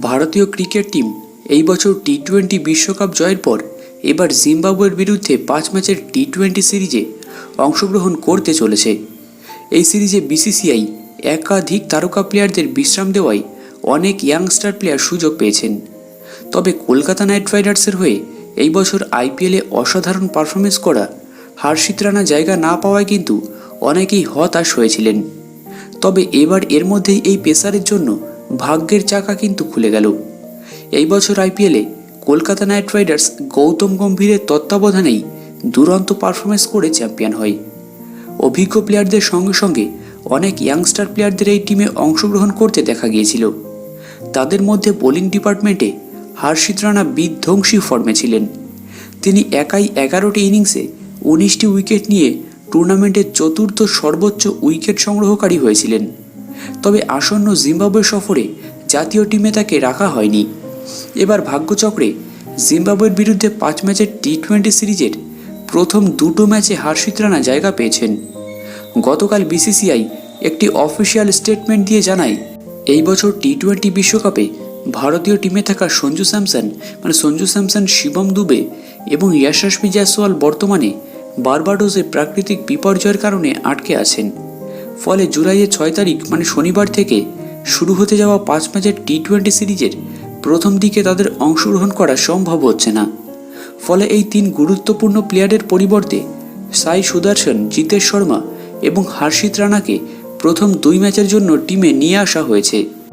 ভারতীয় cricket team এই বছর টি টোয়েন্টি বিশ্বকাপ জয়ের পর এবার জিম্বাবুয়ের বিরুদ্ধে পাঁচ ম্যাচের টি টোয়েন্টি সিরিজে অংশগ্রহণ করতে চলেছে। এই সিরিজে বিসিসিআই একাধিক তারকা প্লেয়ারদের বিশ্রাম দেওয়ায় অনেক ইয়াংস্টার প্লেয়ার সুযোগ পেয়েছেন। তবে কলকাতা নাইট রাইডার্সের হয়ে এই বছর আইপিএলে অসাধারণ পারফরমেন্স করা হার্ষিত রানা জায়গা না পাওয়ায় কিন্তু অনেকেই হতাশ হয়েছিলেন। তবে এবার এর মধ্যেই এই পেসারের জন্য ভাগ্যের চাকা কিন্তু খুলে গেল। এই বছর আইপিএলে কলকাতা নাইট রাইডার্স গৌতম গম্ভীরের তত্ত্বাবধানেই দুরন্ত পারফরমেন্স করে চ্যাম্পিয়ন হয়। অভিজ্ঞ প্লেয়ারদের সঙ্গে সঙ্গে অনেক ইয়াংস্টার প্লেয়ারদের এই টিমে অংশগ্রহণ করতে দেখা গিয়েছিল। তাদের মধ্যে বোলিং ডিপার্টমেন্টে হার্ষিত রানা বিধ্বংসী ফর্মে ছিলেন। তিনি একাই এগারোটি ইনিংসে উনিশটি উইকেট নিয়ে টুর্নামেন্টের চতুর্থ সর্বোচ্চ উইকেট সংগ্রহকারী হয়েছিলেন। তবে আসন্ন জিম্বাবুয়ে সফরে জাতীয় টিমে তাকে রাখা হয়নি। এবার ভাগ্যচক্রে জিম্বাবুয়ের বিরুদ্ধে পাঁচ ম্যাচের টি টোয়েন্টি সিরিজের প্রথম দুটো ম্যাচে হার্ষিত রানা জায়গা পেয়েছেন। গতকাল বিসিসিআই একটি অফিসিয়াল স্টেটমেন্ট দিয়ে জানায়, এই বছর টি টোয়েন্টি বিশ্বকাপে ভারতীয় টিমে থাকা সঞ্জু স্যামসন মানে সঞ্জু স্যামসন, শিবম দুবে এবং ইয়াশাসপি জয়সওয়াল বর্তমানে বারবাডোসে প্রাকৃতিক বিপর্যয়ের কারণে আটকে আছেন। ফলে জুলাইয়ের ছয় তারিখ মানে শনিবার থেকে শুরু হতে যাওয়া পাঁচ ম্যাচের টি টোয়েন্টি সিরিজের প্রথম দিকে তাদের অংশগ্রহণ করা সম্ভব হচ্ছে না। ফলে এই তিন গুরুত্বপূর্ণ প্লেয়ারের পরিবর্তে সাই সুদর্শন, জিতেশ শর্মা এবং হার্ষিত রানাকে প্রথম দুই ম্যাচের জন্য টিমে নিয়ে আসা হয়েছে।